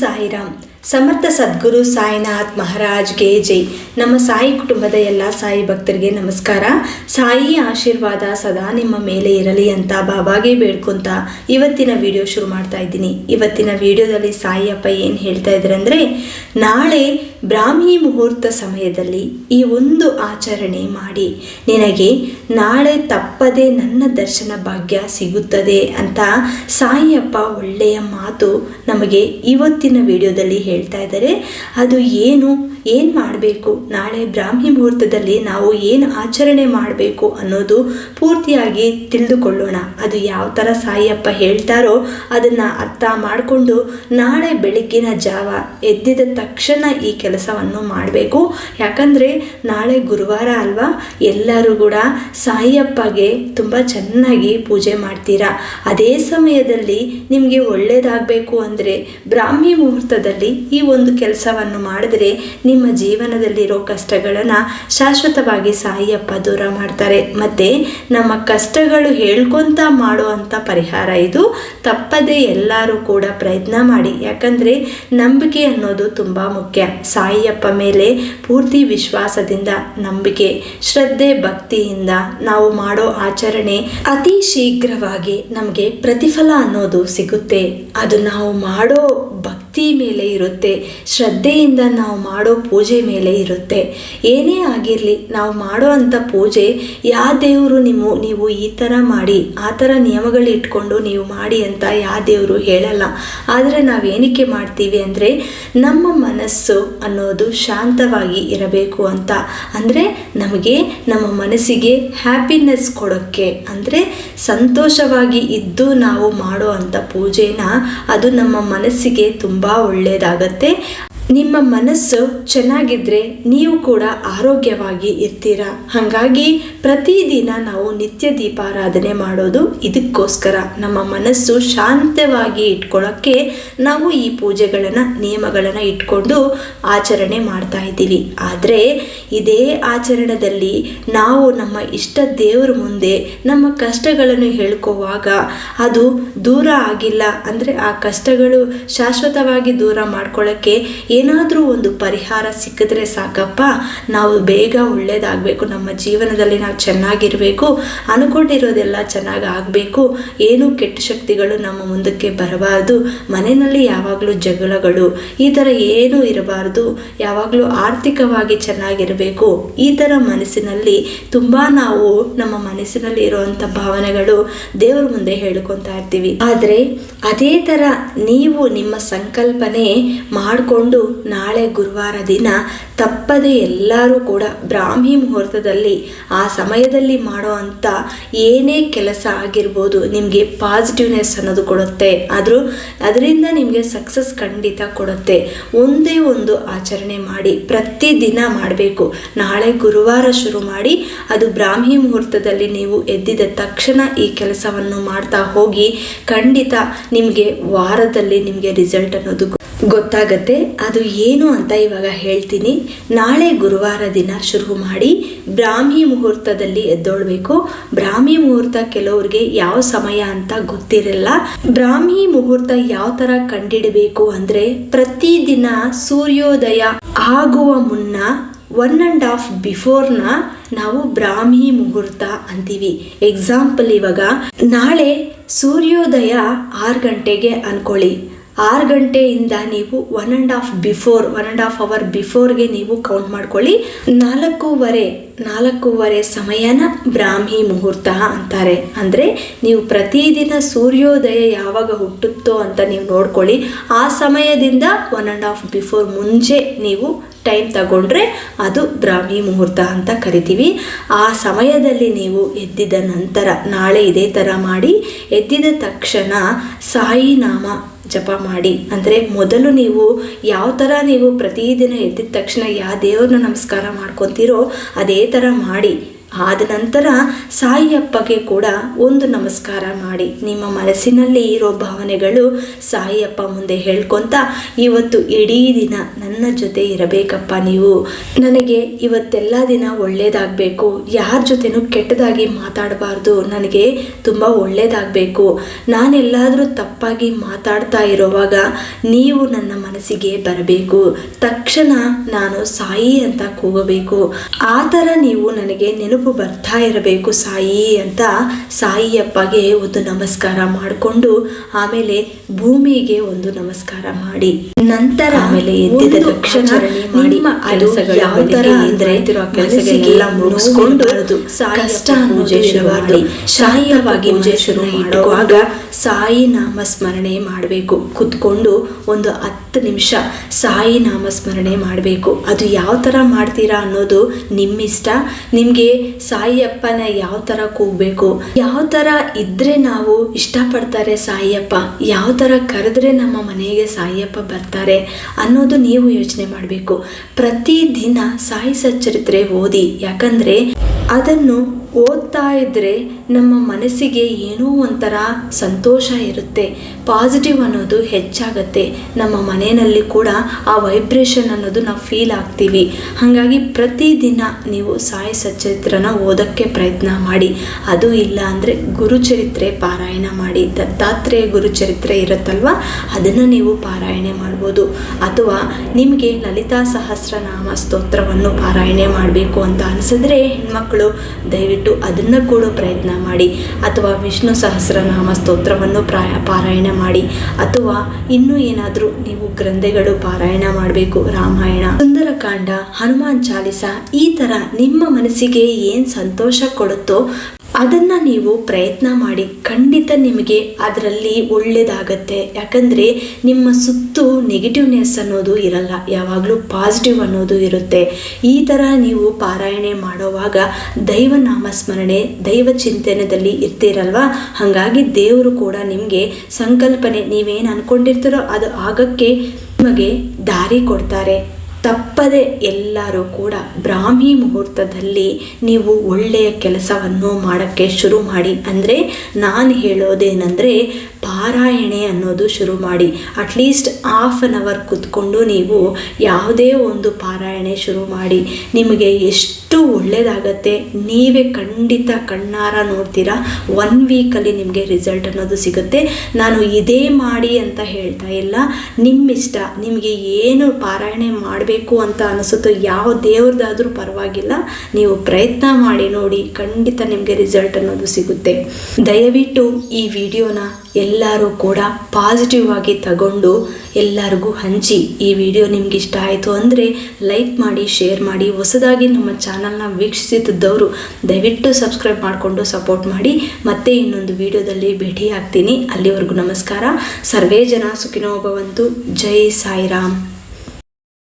ಸಾಯಿರಾಮ್ ಸಮರ್ಥ ಸದ್ಗುರು ಸಾಯಿನಾಥ್ ಮಹಾರಾಜ್ಗೆ ಜೈ. ನಮ್ಮ ಸಾಯಿ ಕುಟುಂಬದ ಎಲ್ಲ ಸಾಯಿ ಭಕ್ತರಿಗೆ ನಮಸ್ಕಾರ. ಸಾಯಿ ಆಶೀರ್ವಾದ ಸದಾ ನಿಮ್ಮ ಮೇಲೆ ಇರಲಿ ಅಂತ ಬಾಬಾಗೆ ಬೇಡ್ಕೊಂತ ಇವತ್ತಿನ ವಿಡಿಯೋ ಶುರು ಮಾಡ್ತಾ ಇದ್ದೀನಿ. ಇವತ್ತಿನ ವಿಡಿಯೋದಲ್ಲಿ ಸಾಯಿ ಅಪ್ಪ ಏನು ಹೇಳ್ತಾ ಇದ್ದಾರೆ ನಾಳೆ ಬ್ರಾಹ್ಮಿ ಮುಹೂರ್ತ ಸಮಯದಲ್ಲಿ ಈ ಒಂದು ಆಚರಣೆ ಮಾಡಿ, ನಿನಗೆ ನಾಳೆ ತಪ್ಪದೆ ನನ್ನ ದರ್ಶನ ಭಾಗ್ಯ ಸಿಗುತ್ತದೆ ಅಂತ ಸಾಯಿಯಪ್ಪ ಒಳ್ಳೆಯ ಮಾತು ನಮಗೆ ಇವತ್ತಿನ ವಿಡಿಯೋದಲ್ಲಿ ಹೇಳ್ತಾ ಇದ್ದಾರೆ. ಅದು ಏನು? ಏನು ಮಾಡಬೇಕು? ನಾಳೆ ಬ್ರಾಹ್ಮಿ ಮುಹೂರ್ತದಲ್ಲಿ ನಾವು ಏನು ಆಚರಣೆ ಮಾಡಬೇಕು ಅನ್ನೋದು ಪೂರ್ತಿಯಾಗಿ ತಿಳಿದುಕೊಳ್ಳೋಣ. ಅದು ಯಾವ ಥರ ಸಾಯಿಯಪ್ಪ ಹೇಳ್ತಾರೋ ಅದನ್ನು ಅರ್ಥ ಮಾಡಿಕೊಂಡು ನಾಳೆ ಬೆಳಗ್ಗಿನ ಜಾವ ಎದ್ದಿದ ತಕ್ಷಣ ಈ ಕೆಲಸವನ್ನು ಮಾಡಬೇಕು. ಯಾಕಂದರೆ ನಾಳೆ ಗುರುವಾರ ಅಲ್ವಾ? ಎಲ್ಲರೂ ಕೂಡ ಸಾಯಿಯಪ್ಪಗೆ ತುಂಬ ಚೆನ್ನಾಗಿ ಪೂಜೆ ಮಾಡ್ತೀರಾ. ಅದೇ ಸಮಯದಲ್ಲಿ ನಿಮಗೆ ಒಳ್ಳೆಯದಾಗಬೇಕು ಅಂದರೆ ಬ್ರಾಹ್ಮಿ ಮುಹೂರ್ತದಲ್ಲಿ ಈ ಒಂದು ಕೆಲಸವನ್ನು ಮಾಡಿದ್ರೆ ನಿಮ್ಮ ಜೀವನದಲ್ಲಿರೋ ಕಷ್ಟಗಳನ್ನು ಶಾಶ್ವತವಾಗಿ ಸಾಯಿಯಪ್ಪ ದೂರ ಮಾಡ್ತಾರೆ. ಮತ್ತು ನಮ್ಮ ಕಷ್ಟಗಳು ಹೇಳ್ಕೊತ ಮಾಡುವಂಥ ಪರಿಹಾರ ಇದು. ತಪ್ಪದೆ ಎಲ್ಲರೂ ಕೂಡ ಪ್ರಯತ್ನ ಮಾಡಿ. ಯಾಕಂದರೆ ನಂಬಿಕೆ ಅನ್ನೋದು ತುಂಬ ಮುಖ್ಯ. ಸಾಯಿಯಪ್ಪ ಮೇಲೆ ಪೂರ್ತಿ ವಿಶ್ವಾಸದಿಂದ, ನಂಬಿಕೆ, ಶ್ರದ್ಧೆ, ಭಕ್ತಿಯಿಂದ ನಾವು ಮಾಡೋ ಆಚರಣೆ ಅತಿ ಶೀಘ್ರವಾಗಿ ನಮಗೆ ಪ್ರತಿಫಲ ಅನ್ನೋದು ಸಿಗುತ್ತೆ. ಅದು ನಾವು ಮಾಡೋ ಮೇಲೆ ಇರುತ್ತೆ. ಶ್ರದ್ಧೆಯಿಂದ ನಾವು ಮಾಡೋ ಪೂಜೆ ಮೇಲೆ ಇರುತ್ತೆ. ಏನೇ ಆಗಿರಲಿ, ನಾವು ಮಾಡೋ ಅಂಥ ಪೂಜೆ ಯಾವ ದೇವರು ನಿಮ್ಮ ನೀವು ಈ ಥರ ಮಾಡಿ, ಆ ಥರ ನಿಯಮಗಳು ಇಟ್ಕೊಂಡು ನೀವು ಮಾಡಿ ಅಂತ ಯಾವ ದೇವರು ಹೇಳಲ್ಲ. ಆದರೆ ನಾವು ಏನಕ್ಕೆ ಮಾಡ್ತೀವಿ ಅಂದರೆ, ನಮ್ಮ ಮನಸ್ಸು ಅನ್ನೋದು ಶಾಂತವಾಗಿ ಇರಬೇಕು ಅಂತ. ಅಂದರೆ ನಮಗೆ, ನಮ್ಮ ಮನಸ್ಸಿಗೆ ಹ್ಯಾಪಿನೆಸ್ ಕೊಡೋಕ್ಕೆ, ಅಂದರೆ ಸಂತೋಷವಾಗಿ ಇದ್ದು ನಾವು ಮಾಡೋ ಅಂಥ ಪೂಜೆನ ಅದು ನಮ್ಮ ಮನಸ್ಸಿಗೆ ತುಂಬ ಒಳ್ಳೆಯದಾಗತ್ತೆ ನಿಮ್ಮ ಮನಸ್ಸು ಚೆನ್ನಾಗಿದ್ದರೆ ನೀವು ಕೂಡ ಆರೋಗ್ಯವಾಗಿ ಇರ್ತೀರ? ಹಾಗಾಗಿ ಪ್ರತಿದಿನ ನಾವು ನಿತ್ಯ ದೀಪಾರಾಧನೆ ಮಾಡೋದು ಇದಕ್ಕೋಸ್ಕರ. ನಮ್ಮ ಮನಸ್ಸು ಶಾಂತವಾಗಿ ಇಟ್ಕೊಳ್ಳೋಕ್ಕೆ ನಾವು ಈ ಪೂಜೆಗಳನ್ನು, ನಿಯಮಗಳನ್ನು ಇಟ್ಕೊಂಡು ಆಚರಣೆ ಮಾಡ್ತಾ ಇದ್ದೀವಿ. ಆದರೆ ಇದೇ ಆಚರಣದಲ್ಲಿ ನಾವು ನಮ್ಮ ಇಷ್ಟ ದೇವರ ಮುಂದೆ ನಮ್ಮ ಕಷ್ಟಗಳನ್ನು ಹೇಳ್ಕೋವಾಗ ಅದು ದೂರ ಆಗಿಲ್ಲ. ಅಂದರೆ ಆ ಕಷ್ಟಗಳು ಶಾಶ್ವತವಾಗಿ ದೂರ ಮಾಡ್ಕೊಳ್ಳೋಕ್ಕೆ ಏನಾದರೂ ಒಂದು ಪರಿಹಾರ ಸಿಕ್ಕಿದ್ರೆ ಸಾಕಪ್ಪ. ನಾವು ಬೇಗ ಒಳ್ಳೇದಾಗಬೇಕು. ನಮ್ಮ ಜೀವನದಲ್ಲಿ ನಾವು ಚೆನ್ನಾಗಿರಬೇಕು. ಅನ್ಕೊಂಡಿರೋದೆಲ್ಲ ಚೆನ್ನಾಗಿ ಆಗಬೇಕು. ಏನು ಕೆಟ್ಟ ಶಕ್ತಿಗಳು ನಮ್ಮ ಮುಂದಕ್ಕೆ ಬರಬಾರ್ದು. ಮನೆಯಲ್ಲಿ ಯಾವಾಗಲೂ ಜಗಳಗಳು. ಈ ಥರ ಏನೂ ಇರಬಾರ್ದು. ಯಾವಾಗಲೂ ಆರ್ಥಿಕವಾಗಿ ಚೆನ್ನಾಗಿರಬೇಕು. ಈ ಥರ ಮನಸ್ಸಿನಲ್ಲಿ ತುಂಬ ನಾವು ನಮ್ಮ ಮನಸ್ಸಿನಲ್ಲಿ ಇರುವಂಥ ಭಾವನೆಗಳು ದೇವ್ರ ಮುಂದೆ ಹೇಳ್ಕೊತಾ ಇರ್ತೀವಿ. ಆದರೆ ಅದೇ ಥರ ನೀವು ನಿಮ್ಮ ಸಂಕಲ್ಪನೆ ಮಾಡಿಕೊಂಡು ನಾಳೆ ಗುರುವಾರ ದಿನ ತಪ್ಪದೆ ಎಲ್ಲರೂ ಕೂಡ ಬ್ರಾಹ್ಮಿ ಮುಹೂರ್ತದಲ್ಲಿ ಆ ಸಮಯದಲ್ಲಿ ಮಾಡೋ ಅಂಥ ಏನೇ ಕೆಲಸ ಆಗಿರ್ಬೋದು ನಿಮಗೆ ಪಾಸಿಟಿವ್ನೆಸ್ ಅನ್ನೋದು ಕೊಡುತ್ತೆ. ಆದರೂ ಅದರಿಂದ ನಿಮಗೆ ಸಕ್ಸಸ್ ಖಂಡಿತ ಕೊಡುತ್ತೆ. ಒಂದೇ ಒಂದು ಆಚರಣೆ ಮಾಡಿ ಪ್ರತಿದಿನ ಮಾಡಬೇಕು. ನಾಳೆ ಗುರುವಾರ ಶುರು ಮಾಡಿ ಅದು ಬ್ರಾಹ್ಮಿ ಮುಹೂರ್ತದಲ್ಲಿ ನೀವು ಎದ್ದಿದ ತಕ್ಷಣ ಈ ಕೆಲಸವನ್ನು ಮಾಡ್ತಾ ಹೋಗಿ ಖಂಡಿತ ನಿಮಗೆ ವಾರದಲ್ಲಿ ನಿಮಗೆ ರಿಸಲ್ಟ್ ಅನ್ನೋದು ಗೊತ್ತಾಗತ್ತೆ, ಅದು ಏನು ಅಂತ ಇವಾಗ ಹೇಳ್ತೀನಿ. ನಾಳೆ ಗುರುವಾರ ದಿನ ಶುರು ಮಾಡಿ ಬ್ರಾಹ್ಮಿ ಮುಹೂರ್ತದಲ್ಲಿ ಎದ್ದೊಳ್ಬೇಕು. ಬ್ರಾಹ್ಮಿ ಮುಹೂರ್ತ ಕೆಲವ್ರಿಗೆ ಯಾವ ಸಮಯ ಅಂತ ಗೊತ್ತಿರಲ್ಲ. ಬ್ರಾಹ್ಮಿ ಮುಹೂರ್ತ ಯಾವ ಥರ ಕಂಡಿಡಬೇಕು ಅಂದರೆ ಪ್ರತಿದಿನ ಸೂರ್ಯೋದಯ ಆಗುವ ಮುನ್ನ ಒನ್ ಆ್ಯಂಡ್ ಹಾಫ್ ಬಿಫೋರ್ನ ನಾವು ಬ್ರಾಹ್ಮಿ ಮುಹೂರ್ತ ಅಂತೀವಿ. ಎಕ್ಸಾಂಪಲ್ ಇವಾಗ, ನಾಳೆ ಸೂರ್ಯೋದಯ ಆರು ಗಂಟೆಗೆ ಅನ್ಕೊಳ್ಳಿ. ಆರು ಗಂಟೆಯಿಂದ ನೀವು one and half before one and half hour ಬಿಫೋರ್ಗೆ ನೀವು ಕೌಂಟ್ ಮಾಡ್ಕೊಳ್ಳಿ. ನಾಲ್ಕೂವರೆ ನಾಲ್ಕೂವರೆ ಸಮಯನ ಬ್ರಾಹ್ಮಿ ಮುಹೂರ್ತ ಅಂತಾರೆ. ಅಂದರೆ ನೀವು ಪ್ರತಿದಿನ ಸೂರ್ಯೋದಯ ಯಾವಾಗ ಹುಟ್ಟುತ್ತೋ ಅಂತ ನೀವು ನೋಡ್ಕೊಳ್ಳಿ. ಆ ಸಮಯದಿಂದ ಒನ್ ಆ್ಯಂಡ್ ಹಾಫ್ ಬಿಫೋರ್ ಮುಂಚೆ ನೀವು ಟೈಮ್ ತಗೊಂಡ್ರೆ ಅದು ಬ್ರಾಹ್ಮಿ ಮುಹೂರ್ತ ಅಂತ ಕರಿತೀವಿ. ಆ ಸಮಯದಲ್ಲಿ ನೀವು ಎದ್ದಿದ ನಂತರ ನಾಳೆ ಇದೇ ಥರ ಮಾಡಿ, ಎದ್ದಿದ ತಕ್ಷಣ ಸಾಯಿ ನಾಮ ಜಪ ಮಾಡಿ. ಅಂದರೆ ಮೊದಲು ನೀವು ಯಾವ ಥರ ನೀವು ಪ್ರತಿದಿನ ಎದ್ದಿದ ತಕ್ಷಣ ಯಾವ ದೇವ್ರನ್ನ ನಮಸ್ಕಾರ ಮಾಡ್ಕೊತೀರೋ ಅದೇ ಥರ ಮಾಡಿ. ಆದ ನಂತರ ಸಾಯಿಯಪ್ಪಗೆ ಕೂಡ ಒಂದು ನಮಸ್ಕಾರ ಮಾಡಿ. ನಿಮ್ಮ ಮನಸ್ಸಿನಲ್ಲಿ ಇರೋ ಭಾವನೆಗಳು ಸಾಯಿಯಪ್ಪ ಮುಂದೆ ಹೇಳ್ಕೊತ, ಇವತ್ತು ಇಡೀ ದಿನ ನನ್ನ ಜೊತೆ ಇರಬೇಕಪ್ಪ ನೀವು. ನನಗೆ ಇವತ್ತೆಲ್ಲ ದಿನ ಒಳ್ಳೇದಾಗಬೇಕು. ಯಾರ ಜೊತೆನೂ ಕೆಟ್ಟದಾಗಿ ಮಾತಾಡಬಾರ್ದು. ನನಗೆ ತುಂಬ ಒಳ್ಳೇದಾಗಬೇಕು. ನಾನೆಲ್ಲಾದರೂ ತಪ್ಪಾಗಿ ಮಾತಾಡ್ತಾ ಇರೋವಾಗ ನೀವು ನನ್ನ ಮನಸ್ಸಿಗೆ ಬರಬೇಕು. ತಕ್ಷಣ ನಾನು ಸಾಯಿ ಅಂತ ಕೂಗಬೇಕು. ಆ ಥರ ನೀವು ನನಗೆ ನೆನಪು ಬರ್ತಾ ಇರಬೇಕು ಸಾಯಿ ಅಂತ ಸಾಯಿಯಪ್ಪಗೆ ಒಂದು ನಮಸ್ಕಾರ ಮಾಡಿಕೊಂಡು ಆಮೇಲೆ ಭೂಮಿಗೆ ಒಂದು ನಮಸ್ಕಾರ ಮಾಡಿ. ನಂತರ ಆಮೇಲೆ ಎದ್ದಿದ ತಕ್ಷಣ ನಿಮ್ಮ ಯಾವ ತರ ಅಂದ್ರೆ ಮುಗಿಸ್ಕೊಂಡು ಕಷ್ಟ ಮಾಡಿ. ಪೂಜೆ ಶುರು ಮಾಡುವಾಗ ಸಾಯಿ ನಾಮಸ್ಮರಣೆ ಮಾಡಬೇಕು. ಕುತ್ಕೊಂಡು ಒಂದು ಹತ್ತು ನಿಮಿಷ ಸಾಯಿ ನಾಮ ಸ್ಮರಣೆ ಮಾಡಬೇಕು. ಅದು ಯಾವ ಥರ ಮಾಡ್ತೀರಾ ಅನ್ನೋದು ನಿಮ್ಮಿಷ್ಟ. ನಿಮಗೆ ಸಾಯಿಯಪ್ಪನ ಯಾವ ಥರ ಕೂಗಬೇಕು? ಯಾವ ಥರ ಇದ್ರೆ ನಾವು ಇಷ್ಟಪಡ್ತಾರೆ ಸಾಯಿಯಪ್ಪ? ಯಾವ ಥರ ಕರೆದ್ರೆ ನಮ್ಮ ಮನೆಗೆ ಸಾಯಿಯಪ್ಪ ಬರ್ತಾರೆ ಅನ್ನೋದು ನೀವು ಯೋಚನೆ ಮಾಡಬೇಕು. ಪ್ರತಿದಿನ ಸಾಯಿ ಸಚ್ಚರಿತ್ರೆ ಓದಿ. ಯಾಕಂದರೆ ಅದನ್ನು ಓದ್ತಾ ಇದ್ದರೆ ನಮ್ಮ ಮನಸ್ಸಿಗೆ ಏನೋ ಒಂಥರ ಸಂತೋಷ ಇರುತ್ತೆ. ಪಾಸಿಟಿವ್ ಅನ್ನೋದು ಹೆಚ್ಚಾಗತ್ತೆ. ನಮ್ಮ ಮನೆಯಲ್ಲಿ ಕೂಡ ಆ ವೈಬ್ರೇಷನ್ ಅನ್ನೋದು ನಾವು ಫೀಲ್ ಆಗ್ತೀವಿ. ಹಾಗಾಗಿ ಪ್ರತಿದಿನ ನೀವು ಸಾಯಿ ಸಚ್ಚರಿತ್ರನ ಓದೋಕ್ಕೆ ಪ್ರಯತ್ನ ಮಾಡಿ. ಅದು ಇಲ್ಲ ಅಂದರೆ ಗುರುಚರಿತ್ರೆ ಪಾರಾಯಣ ಮಾಡಿ. ದತ್ತಾತ್ರೇಯ ಗುರುಚರಿತ್ರೆ ಇರುತ್ತಲ್ವ? ಅದನ್ನು ನೀವು ಪಾರಾಯಣೆ ಮಾಡ್ಬೋದು. ಅಥವಾ ನಿಮಗೆ ಲಲಿತಾ ಸಹಸ್ರನಾಮ ಸ್ತೋತ್ರವನ್ನು ಪಾರಾಯಣೆ ಮಾಡಬೇಕು ಅಂತ ಅನಿಸಿದ್ರೆ ಹೆಣ್ಮಕ್ಳು ದಯವಿಟ್ಟು ಅದನ್ನು ಕೂಡ ಪ್ರಯತ್ನ ಮಾಡಿ ಅಥವಾ ವಿಷ್ಣು ಸಹಸ್ರನಾಮ ಸ್ತೋತ್ರವನ್ನು ಪ್ರಾಯ, ಪಾರಾಯಣ ಮಾಡಿ ಅಥವಾ ಇನ್ನೂ ಏನಾದರೂ ನೀವು ಗ್ರಂಥಗಳು ಪಾರಾಯಣ ಮಾಡಬೇಕು, ರಾಮಾಯಣ, ಸುಂದರಕಾಂಡ, ಹನುಮಾನ್ ಚಾಲಿಸ ಈ ಥರ ನಿಮ್ಮ ಮನಸ್ಸಿಗೆ ಏನು ಸಂತೋಷ ಕೊಡುತ್ತೋ ಅದನ್ನು ನೀವು ಪ್ರಯತ್ನ ಮಾಡಿ ಖಂಡಿತ ನಿಮಗೆ ಅದರಲ್ಲಿ ಒಳ್ಳೆಯದಾಗತ್ತೆ ಯಾಕಂದರೆ ನಿಮ್ಮ ಸುತ್ತು ನೆಗೆಟಿವ್ನೆಸ್ ಅನ್ನೋದು ಇರಲ್ಲ, ಯಾವಾಗಲೂ ಪಾಸಿಟಿವ್ ಅನ್ನೋದು ಇರುತ್ತೆ. ಈ ಥರ ನೀವು ಪಾರಾಯಣೆ ಮಾಡೋವಾಗ ದೈವ ನಾಮಸ್ಮರಣೆ, ದೈವ ಚಿಂತನದಲ್ಲಿ ಇರ್ತೀರಲ್ವಾ? ಹಾಗಾಗಿ ದೇವರು ಕೂಡ ನಿಮಗೆ ಸಂಕಲ್ಪನೆ ನೀವೇನು ಅಂದ್ಕೊಂಡಿರ್ತೀರೋ ಅದು ಆಗಕ್ಕೆ ನಿಮಗೆ ದಾರಿ ಕೊಡ್ತಾರೆ. ತಪ್ಪದೆ ಎಲ್ಲರೂ ಕೂಡ ಬ್ರಾಹ್ಮಿ ಮುಹೂರ್ತದಲ್ಲಿ ನೀವು ಒಳ್ಳೆಯ ಕೆಲಸವನ್ನು ಮಾಡೋಕ್ಕೆ ಶುರು ಮಾಡಿ. ಅಂದರೆ ನಾನು ಹೇಳೋದೇನೆಂದರೆ ಪಾರಾಯಣೆ ಅನ್ನೋದು ಶುರು ಮಾಡಿ. ಅಟ್ಲೀಸ್ಟ್ ಹಾಫ್ ಆನ್ ಅವರ್ ಕೂತ್ಕೊಂಡು ನೀವು ಯಾವುದೇ ಒಂದು ಪಾರಾಯಣೆ ಶುರು ಮಾಡಿ. ನಿಮಗೆ ಎಷ್ಟು ಒಳ್ಳೆಯದಾಗತ್ತೆ ನೀವೇ ಖಂಡಿತ ಕಣ್ಣಾರ ನೋಡ್ತೀರಾ? ಒನ್ ವೀಕಲ್ಲಿ ನಿಮಗೆ ರಿಸಲ್ಟ್ ಅನ್ನೋದು ಸಿಗುತ್ತೆ. ನಾನು ಇದೇ ಮಾಡಿ ಅಂತ ಹೇಳ್ತಾ ಇಲ್ಲ. ನಿಮ್ಮಿಷ್ಟ, ನಿಮಗೆ ಏನು ಪಾರಾಯಣೆ ಮಾಡಬೇಕು ಅಂತ ಅನಿಸುತ್ತೋ ಯಾವ ದೇವ್ರದ್ದಾದರೂ ಪರವಾಗಿಲ್ಲ. ನೀವು ಪ್ರಯತ್ನ ಮಾಡಿ ನೋಡಿ, ಖಂಡಿತ ನಿಮಗೆ ರಿಸಲ್ಟ್ ಅನ್ನೋದು ಸಿಗುತ್ತೆ. ದಯವಿಟ್ಟು ಈ ವಿಡಿಯೋನ ಎಲ್ಲರೂ ಕೂಡ ಪಾಸಿಟಿವ್ ಆಗಿ ತಗೊಂಡು ಎಲ್ಲರಿಗೂ ಹಂಚಿ. ಈ ವಿಡಿಯೋ ನಿಮ್ಗೆ ಇಷ್ಟ ಆಯಿತು ಅಂದರೆ ಲೈಕ್ ಮಾಡಿ ಶೇರ್ ಮಾಡಿ, ಹೊಸದಾಗಿ ನಮ್ಮ ಚಾನಲ್ನ ವೀಕ್ಷಿಸುತ್ತಿದ್ದವರು ದಯವಿಟ್ಟು ಸಬ್ಸ್ಕ್ರೈಬ್ ಮಾಡಿಕೊಂಡು ಸಪೋರ್ಟ್ ಮಾಡಿ. ಮತ್ತೆ ಇನ್ನೊಂದು ವಿಡಿಯೋದಲ್ಲಿ ಭೇಟಿ ಆಗ್ತೀನಿ ಅಲ್ಲಿವರೆಗೂ ನಮಸ್ಕಾರ. ಸರ್ವೇ ಜನ ಸುಖಿನೋ ಭವಂತು. ಜೈ ಸಾಯಿರಾಮ್.